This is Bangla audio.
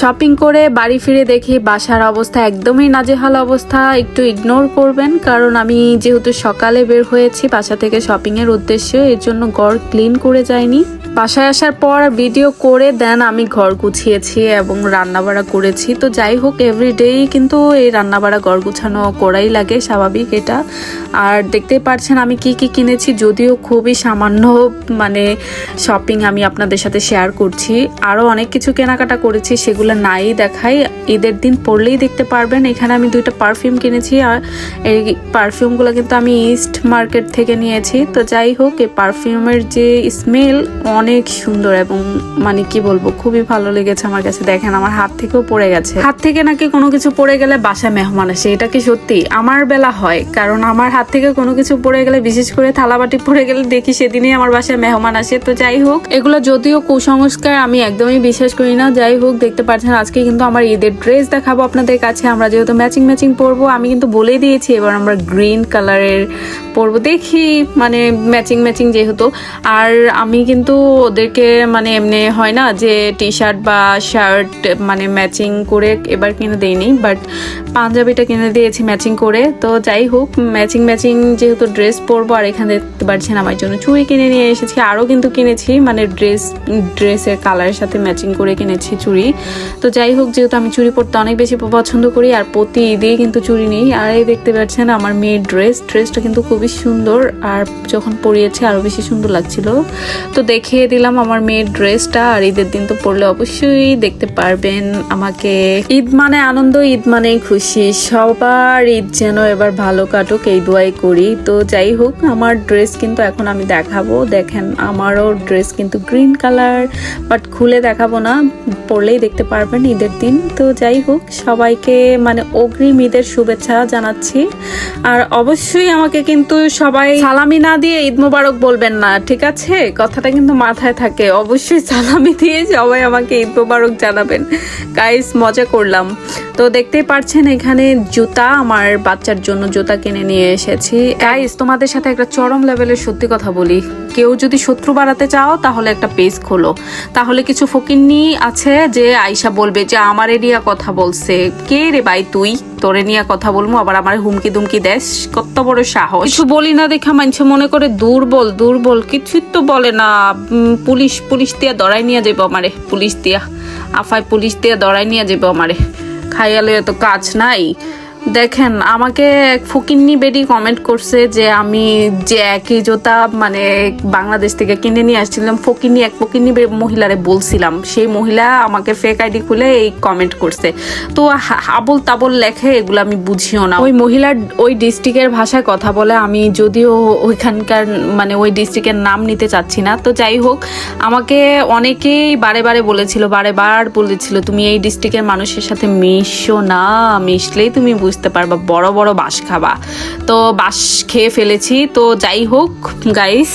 শপিং করে বাড়ি ফিরে দেখি বাসার অবস্থা একদমই নাজেহাল অবস্থা। একটু ইগনোর করবেন, কারণ আমি যেহেতু সকালে বের হয়েছি, বাসা থেকে শপিংয়ের উদ্দেশ্যে, এর জন্য গড় ক্লিন করে যাইনি। বাসায় আসার পর ভিডিও করে দেন, আমি ঘর গুছিয়েছি এবং রান্নাবাড়া করেছি। তো যাই হোক এভরিডেই কিন্তু এই রান্নাবাড়া ঘর গুছানো করাই লাগে, স্বাভাবিক এটা। আর দেখতে পাচ্ছেন আমি কি কি কিনেছি, যদিও খুবই সামান্য মানে শপিং আমি আপনাদের সাথে শেয়ার করছি। আরও অনেক কিছু কেনাকাটা করেছি, সেগুলো নাই দেখাই। ঈদের দিন পড়লেই দেখতে পারবেন, এখানে আমি দুইটা পারফিউম কিনেছি, আর এই পারফিউমগুলো কিন্তু আমি ইস্ট মার্কেট থেকে নিয়েছি। তো যাই হোক, এই পারফিউমের যে স্মেল অনেক সুন্দর এবং মানে কি বলব, খুবই ভালো লেগেছে আমার কাছে। দেখেন, আমার হাত থেকেও পড়ে গেছে। হাত থেকে নাকি কোনো কিছু পড়ে গেলে বাসায় মেহমান আসে, এটা কি সত্যি? আমার বেলা হয়, কারণ আমার হাত থেকে কোনো কিছু পড়ে গেলে, বিশেষ করে থালাবাটি পড়ে গেলে দেখি সেদিনই আমার বাসায় মেহমান আসে। তো যাই হোক, এগুলো যদিও কুসংস্কার, আমি একদমই বিশ্বাস করি না। যাই হোক, দেখতে পাচ্ছেন, আজকে কিন্তু আমার ঈদের ড্রেস দেখাবো আপনাদের কাছে। আমরা যেহেতু ম্যাচিং ম্যাচিং পরবো, আমি কিন্তু বলেই দিয়েছি, এবার আমরা গ্রিন কালারের পরবো। দেখি মানে ম্যাচিং ম্যাচিং যেহেতু। আর আমি কিন্তু ওদেরকে মানে এমনি হয় না যে টি শার্ট বা শার্ট মানে ম্যাচিং করে এবার কিনে দেইনি বাট পাঞ্জাবিটা কিনে দিয়েছি ম্যাচিং করে। তো যাই হোক ম্যাচিং ম্যাচিং যেহেতু ড্রেস পরবো আর এখানে দেখতে পাচ্ছেন আমার জন্য চুড়ি কিনে নিয়ে এসেছি, আরও কিন্তু কিনেছি মানে ড্রেস ড্রেসের কালারের সাথে ম্যাচিং করে কিনেছি চুড়ি। তো যাই হোক, যেহেতু আমি চুড়ি পরতে অনেক বেশি পছন্দ করি, আর প্রতি ঈদেই কিন্তু চুড়ি নেই, আর এই দেখতে পাচ্ছেন আমার মেয়ের ড্রেস ড্রেসটা কিন্তু খুবই সুন্দর, আর যখন পরিয়েছে আরও বেশি সুন্দর লাগছিল। তো দেখিয়ে দিলাম আমার মেয়ের ড্রেসটা, আর ঈদের দিন তো পরলে অবশ্যই দেখতে পারবেন আমাকে। ঈদ মানে আনন্দ, ঈদ মানে খুশি। সবার ঈদ যেন এবার ভালো কাটুক, এই দোয়াই করি। তো যাই হোক, আমার ড্রেস কিন্তু এখন আমি দেখাবো। দেখেন, আমারও ড্রেস কিন্তু গ্রিন কালার, বাট খুলে দেখাবো না। পরলেই দেখতে পারবেন ঈদের দিন। তো যাই হোক, সবাইকে মানে অগ্রিম ঈদের শুভেচ্ছা জানাচ্ছি। আর অবশ্যই আমাকে কিন্তু সবাই সালামি না দিয়ে ঈদ মোবারক বলবেন না, ঠিক আছে? কথাটা কিন্তু মাথায় থাকে। অবশ্যই সালামি দিয়ে সবাই আমাকে ঈদ মোবারক জানাবেন। গাইস মজা করলাম। তো দেখতেই পারছেন, এখানে জুতা, আমার বাচ্চার জন্য জুতা কিনে নিয়ে এসেছি। গাইস তোমাদের সাথে একটা চরম লেভেলের সত্যি কথা বলি। কেউ যদি শত্রু বাড়াতে চাও, তাহলে একটা পেজ খোলো। তাহলে কিছু ফকিন্নি আছে যে আয়সা বলবে যে, আমার এরিয়া কথা বলছে। কে রে ভাই তুই? তোরে নিয়ে কথা বলব, আবার আমার হুমকি দুমকি দেশ কত বড় সাহস! কিছু বলি না দেখা, মানছে মনে করে দুর্বল দুর্বল, কিছুই তো বলে না। পুলিশ পুলিশ দিয়া দড়াই নিয়ে যাব আমারে, পুলিশ দিয়া। আফায় পুলিশ দিয়া দড়াই নিয়ে যাব আমারে। খাইয়ালে তো কাজ নাই। দেখেন, আমাকে এক ফকিন্নি বেডি কমেন্ট করছে যে আমি যে একই জুতা মানে বাংলাদেশ থেকে কিনে নিয়ে আসছিলাম, ফকিন্নি, এক ফকিন্নি মহিলারে বলছিলাম। সেই মহিলা আমাকে ফেক আইডি খুলে এই কমেন্ট করছে। তো আবল তাবল লেখে, এগুলো আমি বুঝিও না। ওই মহিলার ওই ডিস্ট্রিক্টের ভাষায় কথা বলে, আমি যদিও ওইখানকার মানে ওই ডিস্ট্রিক্টের নাম নিতে চাচ্ছি না। তো যাই হোক, আমাকে অনেকেই বারে বারে বলেছিল, বারে বার বলেছিল, তুমি এই ডিস্ট্রিক্টের মানুষের সাথে মিশো না, মিশলেই তুমি বুঝতে পারবা বড় বড় বাঁশ খাবা। তো বাঁশ খেয়ে ফেলেছি। তো যাই হোক গাইস